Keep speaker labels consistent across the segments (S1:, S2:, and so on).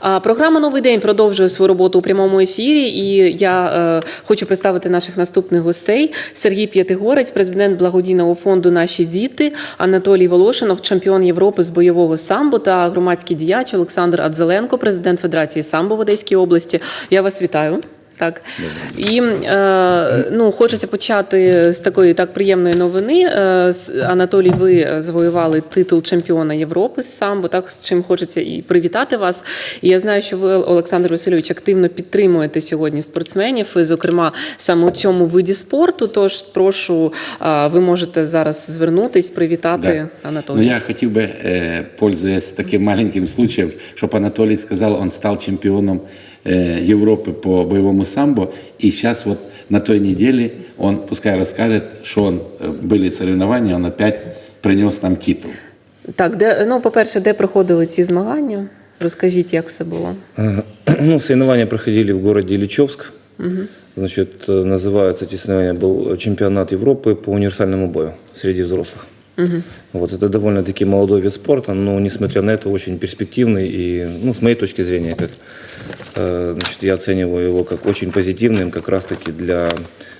S1: Програма Новий день продовжує свою роботу у прямому ефірі. І я е, хочу представити наших наступних гостей: Сергій П'ятигорець, президент благодійного фонду Наші діти, Анатолій Волошинов, чемпіон Європи з бойового самбо та громадський діяч Олександр Адзеленко, президент Федерації самбо в Одеській області. Я вас вітаю. Так і е, ну хочеться почати з такої так приємної новини. Е, з- Анатолій, ви завоювали титул чемпіона Європи з самбо. Так з чим хочеться і привітати вас. І я знаю, що ви, Олександр Васильович, активно підтримуєте сьогодні спортсменів, і, зокрема, саме у цьому виді спорту. Тож прошу, е, ви можете зараз звернутись, привітати
S2: Ну,
S1: Анатолія.
S2: я хотел бы, э, пользуясь таким маленьким случаем, чтобы Анатолий сказал, он стал чемпионом э, Европы по боевому самбо, и сейчас вот на той неделе он, пускай расскажет, что он, э, были соревнования, он опять принес нам титул.
S1: Так, де ну, по-перше, де проходили ці змагання? Розкажіть, як все було.
S3: Ага. Ну, соревнования проходили в городе Ильичевск. Значит, э, называются эти соревнования был чемпионат Европы по универсальному бою среди взрослых. Вот, это довольно-таки молодой вид спорта, но несмотря на это очень перспективный и, ну, с моей точки зрения, как, э, значит, я оцениваю его как очень позитивным как раз-таки для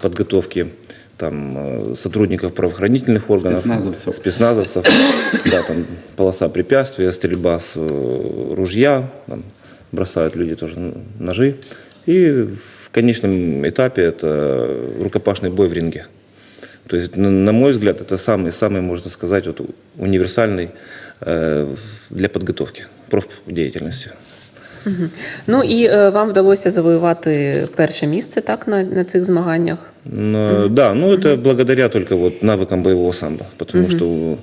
S3: подготовки там, э, сотрудников правоохранительных органов,
S2: Спецназовцев.
S3: спецназовцев, да, там полоса препятствия, стрельба с э, ружья, там, бросают люди тоже ножи. И в конечном этапе это рукопашный бой в ринге. То есть, на, на мой взгляд, это самый, самый, можно сказать, вот, универсальный э, для подготовки профдеятельности.
S1: Ну і е, вам вдалося завоювати перше місце так на, на цих змаганнях.
S3: Но, Да, ну это благодаря только вот навыкам боевого самбо, потому что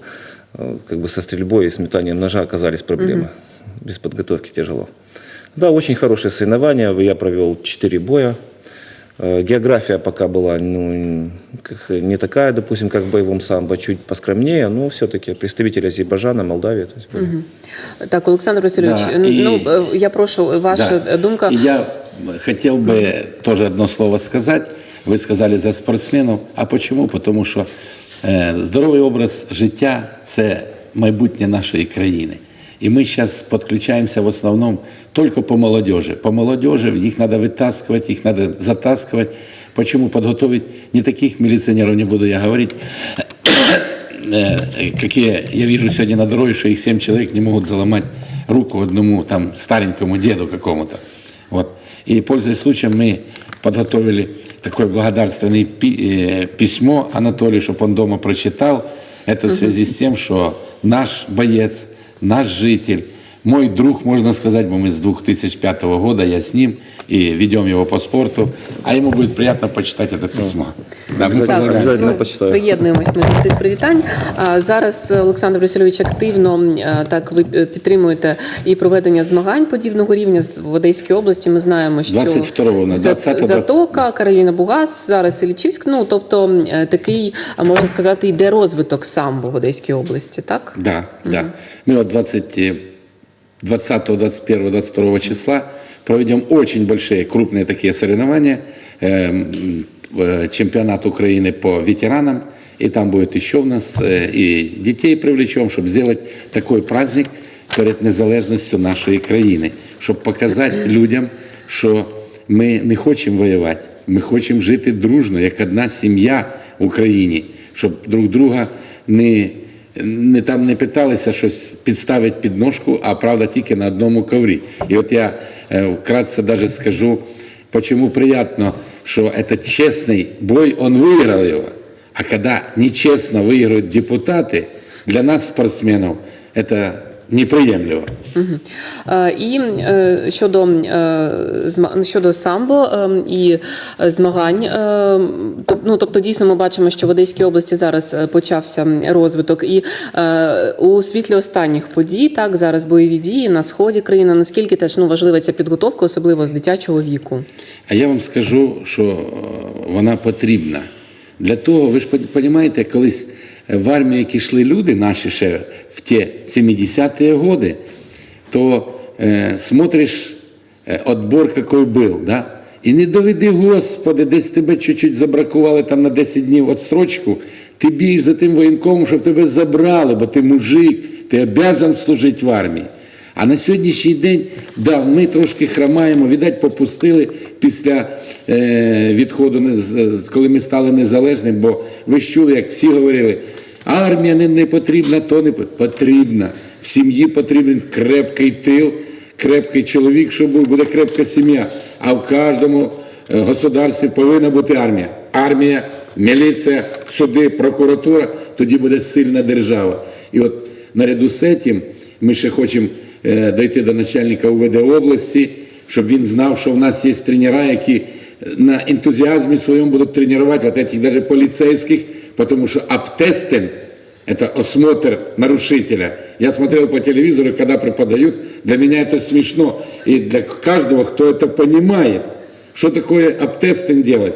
S3: э, как бы со стрельбой и с метанием ножа оказались проблемы. Без подготовки тяжело. Да, очень хорошие соревнования. Я провел 4 боя. Э, География пока была ну, как- не такая, допустим, как в боевом самбо, чуть поскромнее, но все-таки представители Азербайджана, Молдавии. То есть были.
S1: Так, Олександр Васильович,
S2: Да,
S1: ну,
S2: і-
S1: ну, е, я прошу ваша
S2: Да.
S1: думка.
S2: И я хотел бы тоже одно слово сказать. Вы сказали за спортсменов. А почему? Потому що е, здоровий образ життя це майбутнє нашої країни. І ми зараз підключаємося в основному тільки по молодежи. По молодежи їх треба витаскувати, їх треба затаскувати. Почему подготовить не таких милиционеров, не буду я говорить, э, какие я вижу сегодня на дороге, что их семь человек не могут заломать руку одному там старенькому деду какому-то. Вот. И, пользуясь случаем, мы подготовили такое благодарственное пи- э, письмо Анатолию, чтобы он дома прочитал. Это в связи с тем, что наш боец, наш житель, мой друг, можно сказать, бо мы с 2005 года, я с ним, и ведем его по спорту, а ему будет приятно почитать это письмо. Да, мы
S3: Обязательно,
S2: поздравляем.
S3: обязательно
S1: ну,
S3: почитаю.
S1: Приєднуємось ми до цих привітань. А зараз е, Олександр Васильович активно е, так ви е, підтримуєте і проведення змагань подібного рівня з- в Одеській області. Ми знаємо, що
S2: 22-го на
S1: За-
S2: 20-го,
S1: Затока, Кароліна Бугас, зараз Ілічівськ. Ну тобто е, такий, а можна сказати, йде розвиток самбо в Одеській області, так?
S2: Да, да. Мы вот 20, э, 20, 21, 22 числа проведем очень большие, крупные такие соревнования. Эм, э, Чемпионат Украины по ветеранам. И там будет еще у нас э, и детей привлечем, чтобы сделать такой праздник перед незалежністю нашої країни, щоб показати людям, що ми не хочемо воювати, ми хочемо жити дружно, як одна сім'я в Україні, щоб друг друга не, не там не питалися щось підставити під ножку, а правда тільки на одному коврі. І от я е, вкратце даже скажу, почему приятно, что это честный бой, он выиграл его. А когда нечестно выигрывают депутаты, для нас, спортсменов, это неприемлемо.
S1: Е, І е, щодо, е, щодо самбо і змагань, ну, тобто дійсно ми бачимо, що в Одеській області зараз почався розвиток. І у світлі останніх подій, так, зараз бойові дії на сході країни, наскільки теж ну, важлива ця підготовка, особливо з дитячого віку.
S2: А я вам скажу, що вона потрібна. Для того, ви ж розумієте, колись в армії, які йшли люди, наші ще в ті 70-ті роки, то е, смотриш е, отбор, який був, да? і не доведи, Господи, десь тебе чуть-чуть забракували там на 10 днів відстрочку, ти бієш за тим воєнкомом, щоб тебе забрали, бо ти мужик, ти обязан служити в армії. А на сьогоднішній день, да, ми трошки хромаємо, віддать, попустили після е, відходу, з- коли ми стали незалежним, бо ви ж чули, як всі говорили, армія не, не потрібна, то не потрібна. В сім'ї потрібен крепкий тил, крепкий чоловік, щоб буде крепка сім'я. А в кожному е, государстві повинна бути армія. Армія, міліція, суди, прокуратура, тоді буде сильна держава. І от наряду з цим ми ще хочемо е, дойти до начальника УВД області, щоб він знав, що в нас є тренера, які на ентузіазмі своєму будуть тренувати вот этих даже полицейских, потому что обтестинг – это осмотр нарушителя. Я смотрел по телевизору, когда преподают, для меня это смешно. И для каждого, кто это понимает, что такое обтестинг делать.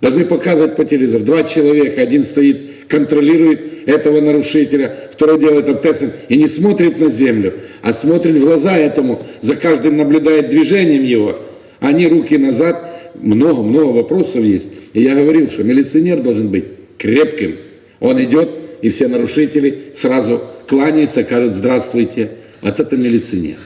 S2: Должны показывать по телевизору. Два человека, один стоит, контролирует этого нарушителя, второй делает обтестинг и не смотрит на землю, а смотрит в глаза этому, за каждым наблюдает движением его. Они руки назад, много-много вопросов есть. И я говорил, что милиционер должен быть крепким. Он идет, и все нарушители сразу кланяются, кажут «здравствуйте». Вот это милиционер.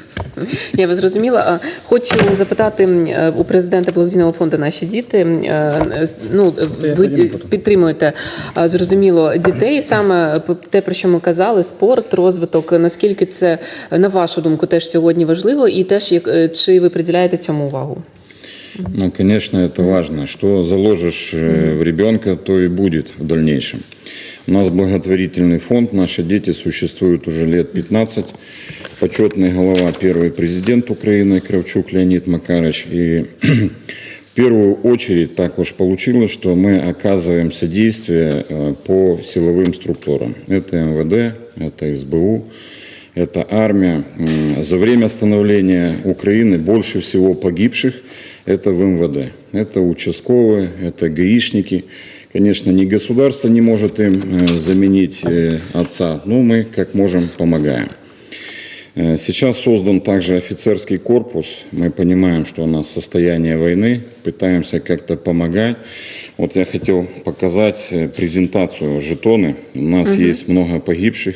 S1: Я вас зрозуміла. А Хочу запитати м, е, у президента благодійного фонду наші діти. м, е, с- Ну ви підтримуєте а, зрозуміло дітей. Саме п- те, про що ми казали, спорт, розвиток. Наскільки це на вашу думку теж сьогодні важливо, і теж як е, чи ви приділяєте цьому увагу?
S4: Ну, конечно, это важно. Что заложишь э, в ребенка, то и будет в дальнейшем. У нас благотворительный фонд «Наши дети» существует уже лет 15. Почетный глава, первый президент Украины Кравчук Леонид Макарович. И в первую очередь так уж получилось, что мы оказываем содействие э, по силовым структурам. Это МВД, это СБУ, это армия. За время становления Украины больше всего погибших это в МВД. Это участковые, это гаишники. Конечно, ни государство не может им э, заменить э, отца, но мы как можем помогаем. Э, Сейчас создан также офицерский корпус. Мы понимаем, что у нас состояние войны, пытаемся как-то помогать. Вот я хотел показать э, презентацию жетоны. У нас есть много погибших,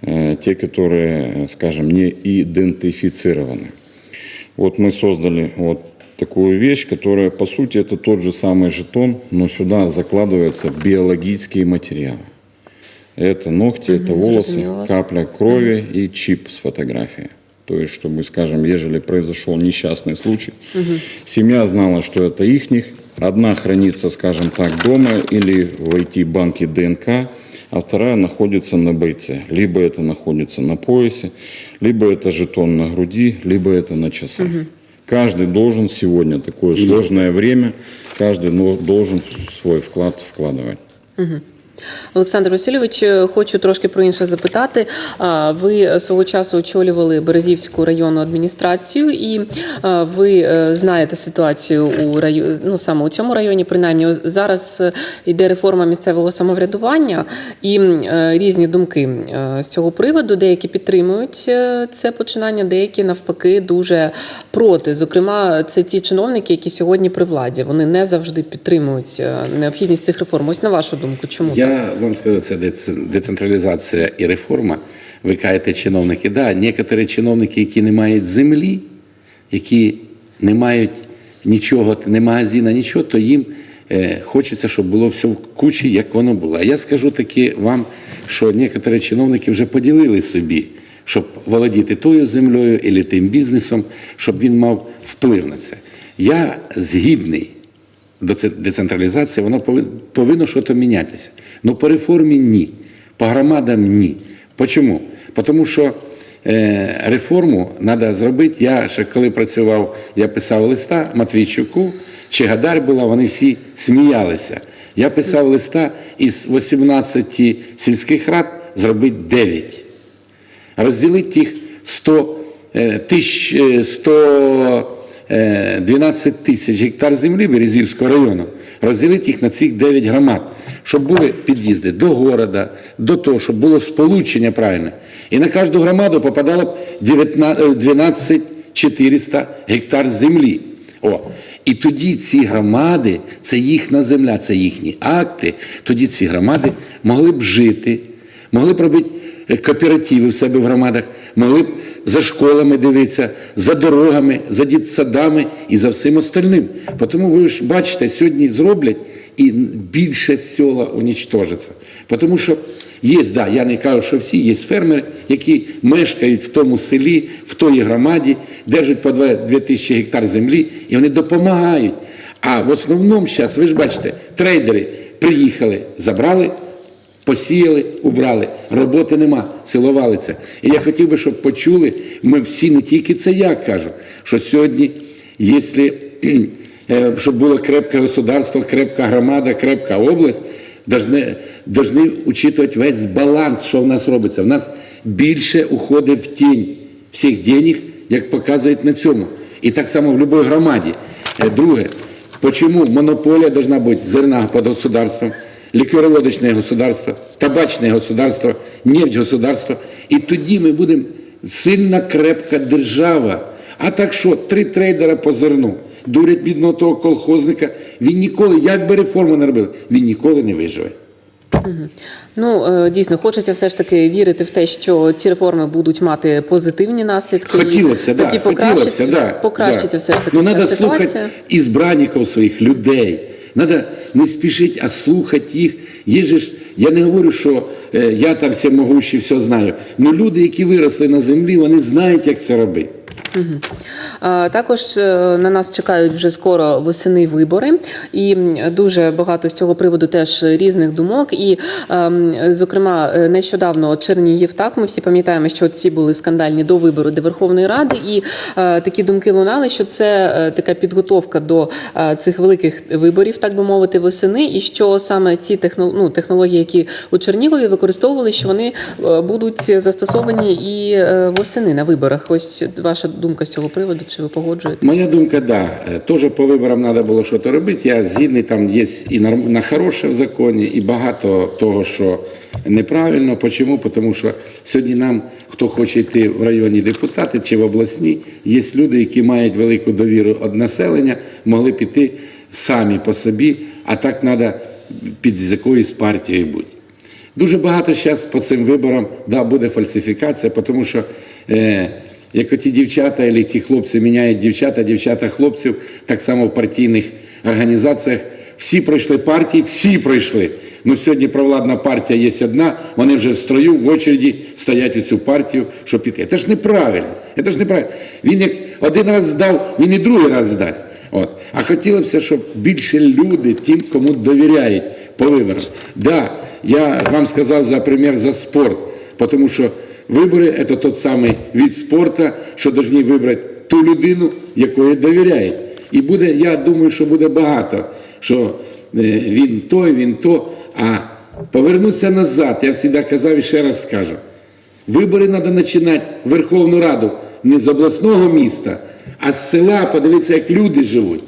S4: э, те, которые, скажем, не идентифицированы. Вот мы создали вот такую вещь, которая, по сути, это тот же самый жетон, но сюда закладываются биологические материалы. Это ногти, это волосы, капля крови и чип с фотографией. То есть, чтобы, скажем, ежели произошел несчастный случай, семья знала, что это ихних, одна хранится, скажем так, дома или в IT-банке ДНК, а вторая находится на бойце. Либо это находится на поясе, либо это жетон на груди, либо это на часах. Каждый должен сегодня, такое сложное время, каждый должен свой вклад вкладывать.
S1: Олександр Васильович, е, хочу трошки про інше запитати. Ви свого часу очолювали Березівську районну адміністрацію, і ви е, знаєте ситуацію у районі, ну саме у цьому районі. Принаймні зараз е, йде реформа місцевого самоврядування і е, різні думки е, з цього приводу. Деякі підтримують е, це починання, деякі навпаки дуже проти. Зокрема, це ті чиновники, які сьогодні при владі. Вони не завжди підтримують е, необхідність цих реформ. Ось на вашу думку, чому так?
S2: Я вам скажу, це дец- децентралізація і реформа. Ви кажете, чиновники. Да, некоторі чиновники, які не мають землі, які не мають нічого, не магазина, нічого, то їм е, хочеться, щоб було все в кучі, як воно було. А я скажу таки вам, що некоторі чиновники вже поділили собі, щоб володіти тою землею або тим бізнесом, щоб він мав вплив на це. Я згідний децентралізації, воно повинно щось мінятися. Ну по реформі ні. По громадам ні. Почому? Тому що е, реформу треба зробити. Я ще коли працював, я писав листа Матвійчуку, Чигадар була, вони всі сміялися. Я писав листа із 18 сільських рад зробити 9. Розділити їх 100 е, тисяч е, 100 Е, 12 тисяч гектар землі Березівського району, розділити їх на цих 9 громад, щоб були під'їзди до города, до того, щоб було сполучення правильне. І на кожну громаду попадало б 12 е, гектар землі. О, І тоді ці громади, це їхня земля, це їхні акти. Тоді ці громади могли б жити, могли б робити кооперативи в себе в громадах, могли б за школами дивитися, за дорогами, за дітсадами і за всім остальним. Тому ви ж бачите, сьогодні зроблять і більше села унічтожиться. Тому що є, да, я не кажу, що всі, є фермери, які мешкають в тому селі, в тої громаді, держать по 2 тисячі гектар землі, і вони допомагають. А в основному зараз, ви ж бачите, трейдери приїхали, забрали, посіяли, убрали. Роботи нема, село валиться. І я хотів би, щоб почули, ми всі, не тільки це я кажу, що сьогодні, якщо кхм, е, щоб було крепке государство, крепка громада, крепка область, должны, должны учитывать весь баланс, що в нас робиться. В нас більше уходить в тінь всіх денег, як показують на цьому. І так само в будь-якій громаді. Е, Друге, почему монополия должна быть зерна под государством, Лікероводочне государство, табачне государство, нефть государство. І тоді ми будемо сильна крепка держава. А так що, три трейдера по зерну, дурять бідного того колхозника, він ніколи, як би реформу не робили, він ніколи не виживе.
S1: Ну е, дійсно хочеться все ж таки вірити в те, що ці реформи будуть мати позитивні наслідки.
S2: Хотіло б да,
S1: тоді
S2: хотіло
S1: покращиться,
S2: да,
S1: покращиться
S2: да.
S1: все ж таки
S2: Ну, треба слухати ізбранників своїх людей. Треба не спішити, а слухати їх. Є ж, я не говорю, що е, я там всемогущий, все знаю. Ну люди, які виросли на землі, вони знають, як це робити.
S1: Також е, на нас чекають вже скоро восени вибори, і дуже багато з цього приводу теж різних думок. І, ем, зокрема, е, нещодавно Чернігів, так ми всі пам'ятаємо, що ці були скандальні до вибору до Верховної Ради, і е, такі думки лунали, що це така підготовка до цих великих виборів, так би мовити, восени, і що саме ці ну, технології, які у Чернігові використовували, що вони будуть застосовані і восени на виборах. Ось ваша думка з цього приводу, чи ви погоджуєте?
S2: Моя думка, да. Е, Тоже по виборам треба було щось робити. Я згідний, там є і на хороше в законі, і багато того, що неправильно. Чому? Тому що сьогодні нам, хто хоче йти в районні депутати чи в обласні, є люди, які мають велику довіру від населення, могли піти самі по собі, а так треба під якоюсь партією бути. Дуже багато зараз по цим виборам да, буде фальсифікація, тому що е, як оті дівчата, або ті хлопці міняють дівчата, дівчата хлопців, так само в партійних організаціях. Всі пройшли партії, всі пройшли. Ну сьогодні провладна партія є одна, вони вже в строю, в очереді стоять у цю партію, щоб піти. Це ж неправильно. Це ж неправильно. Він як один раз здав, він і другий раз здасть. От. А хотілося б, щоб більше люди тим, кому довіряють по виборам. Да, я вам сказав за примір за спорт, тому що вибори це тот самий від спорту, що повинні вибрати ту людину, якої довіряють. І буде, я думаю, що буде багато, що е, він той, він то. А повернутися назад, я завжди казав і ще раз скажу. Вибори треба починати Верховну Раду не з обласного міста, а з села, подивитися, як люди живуть.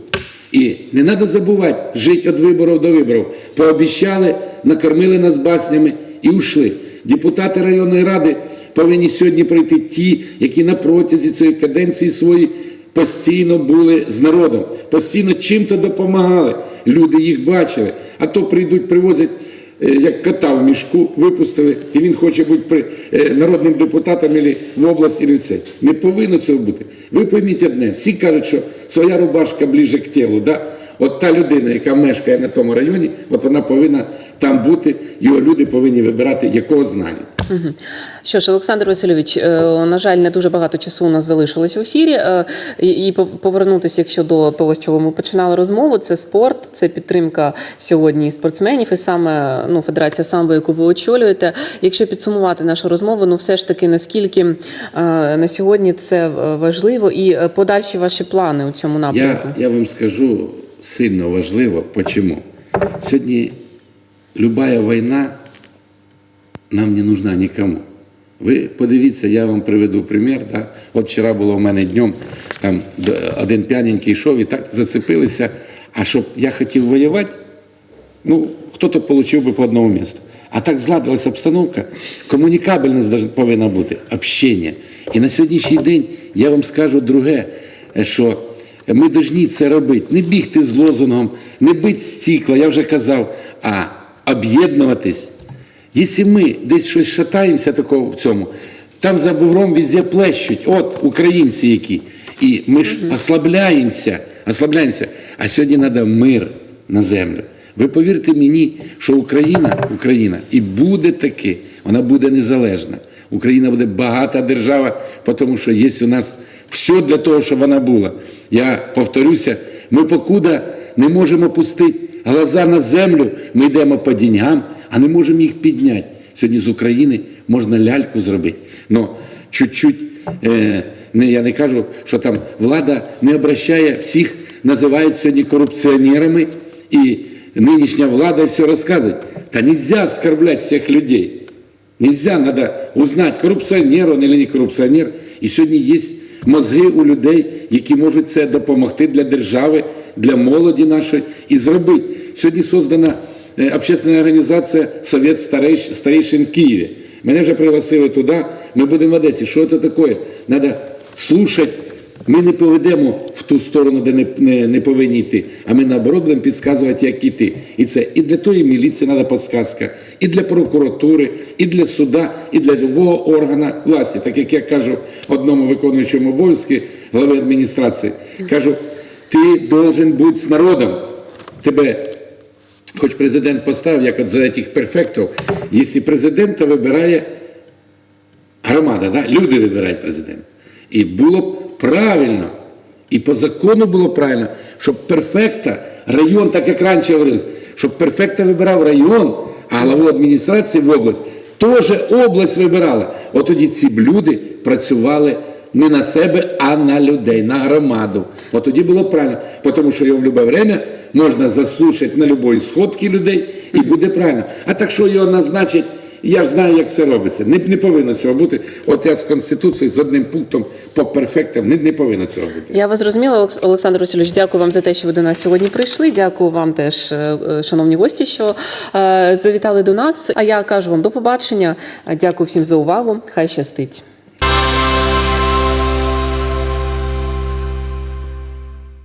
S2: І не треба забувати жити від виборів до виборів. Пообіщали, накормили нас баснями і ушли. Депутати районної ради повинні сьогодні пройти ті, які на протязі цієї каденції свої постійно були з народом, постійно чим-то допомагали. Люди їх бачили. А то прийдуть, привозять е, як кота в мішку, випустили, і він хоче бути при, е, народним депутатом ілі в область, і це. Не повинно цього бути. Ви пойміть одне, всі кажуть, що своя рубашка ближче к тілу. Да? От та людина, яка мешкає на тому районі, от вона повинна там бути, його люди повинні вибирати, якого знають.
S1: Що ж, Олександр Васильович, е, на жаль, не дуже багато часу у нас залишилось в ефірі. Е, І повернутися, якщо до того, з чого ми починали розмову, це спорт, це підтримка сьогодні спортсменів, і саме ну, Федерація самбо, яку ви очолюєте. Якщо підсумувати нашу розмову, ну все ж таки наскільки е, на сьогодні це важливо, і подальші ваші плани у цьому напрямку.
S2: Я, я вам скажу сильно важливо, чому. Сьогодні любая війна нам не нужна нікому. Ви подивіться, я вам приведу примір. Да? От вчора було в мене днем, там один п'яненький йшов і так зацепилися. А щоб я хотів воювати, ну, хто-то отримав би по одному місту. А так зладилася обстановка, комунікабельність повинна бути, общення. І на сьогоднішній день я вам скажу друге, е, що ми повинні це робити. Не бігти з лозунгом, не бити стікла, я вже казав, а об'єднуватись Якщо ми десь щось шатаємося такого в цьому, там за бугром везде плещуть, от українці які. І ми ж ослабляємося, ослабляємося. А сьогодні треба мир на землю. Ви повірте мені, що Україна, Україна і буде таки, вона буде незалежна. Україна буде багата держава, тому що є у нас все для того, щоб вона була. Я повторюся, ми покуда не можемо пустити глаза на землю, ми йдемо по деньгам, а не можемо їх підняти. Сьогодні з України можна ляльку зробити. Но чуть-чуть, е, не, я не кажу, що там влада не обращає всіх, називають сьогодні корупціонерами, і нинішня влада все розказує. Та нельзя оскорблять всіх людей. Нельзя, надо узнать, корупціонер он или не корупціонер. І сьогодні є мозги у людей, які можуть це допомогти для держави, для молоді нашої і зробити. Сьогодні создана е, общественна організація Совет старейш- старейшин в Києві. Мене вже пригласили туди, ми будемо в Одесі. Що це таке? Треба слушати. Ми не поведемо в ту сторону, де не, не, не повинні йти, а ми наоборот будемо підказувати, як іти. І це і для тої міліції треба підсказка, і для прокуратури, і для суда, і для любого органу власті. Так як я кажу одному виконуючому обов'язки глави адміністрації, кажу, ти должен бути з народом. Тебе хоч президент поставив, як от за цих перфектів, якщо президента вибирає громада, да? люди вибирають президента. І було б правильно, і по закону було правильно, щоб перфекта, район, так як раніше говорилось, щоб перфекта вибирав район, а главу адміністрації в область теж область вибирала. От тоді ці люди працювали не на себе, а на людей, на громаду. От тоді було правильно, тому що його в будь-яке время можна заслушати на будь-якій сходці людей і буде правильно. А так що його назначать, я ж знаю, як це робиться. Не, не повинно цього бути. От я з Конституцією з одним пунктом по перфектам не, не повинно цього бути.
S1: Я вас зрозуміла, Олекс- Олександр Васильович. Дякую вам за те, що ви до нас сьогодні прийшли. Дякую вам теж, е, е, шановні гості, що е, завітали до нас. А я кажу вам до побачення. Дякую всім за увагу. Хай щастить.